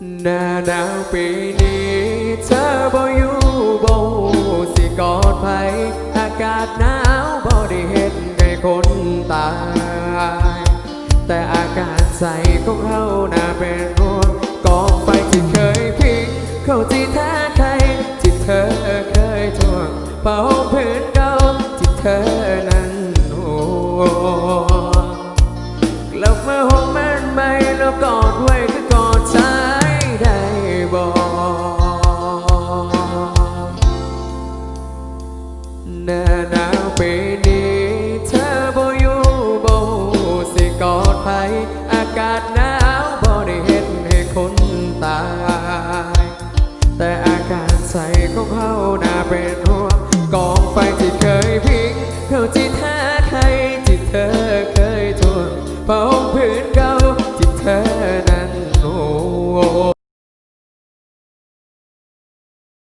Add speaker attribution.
Speaker 1: หน้าหนาวปีนี้เธอบ่อยู่บ่ฮู้สิกอดไผอากาศหนาวบ่ได้เห็นให้คนตาย แต่อาการใสของเฮาน่าเป็นห่วงกองไฟที่เคยพิงเข้าที่แท้ใครที่เธอเคยทวงเป่าพื้นเก่าที่เธอนั้นห่วกลับมาหงมันให หน้าหนาวปีนี้เธอบอยู่บ่สิกอดไผอากาศหนาวบอได้เห็นให้คนตาย แต่อากาศใสของเขาหน้าเป็นห่วงกองไฟที่เคยพิงเขาที่ท่าใครที่เธอเคยทวงเผาพื้นกา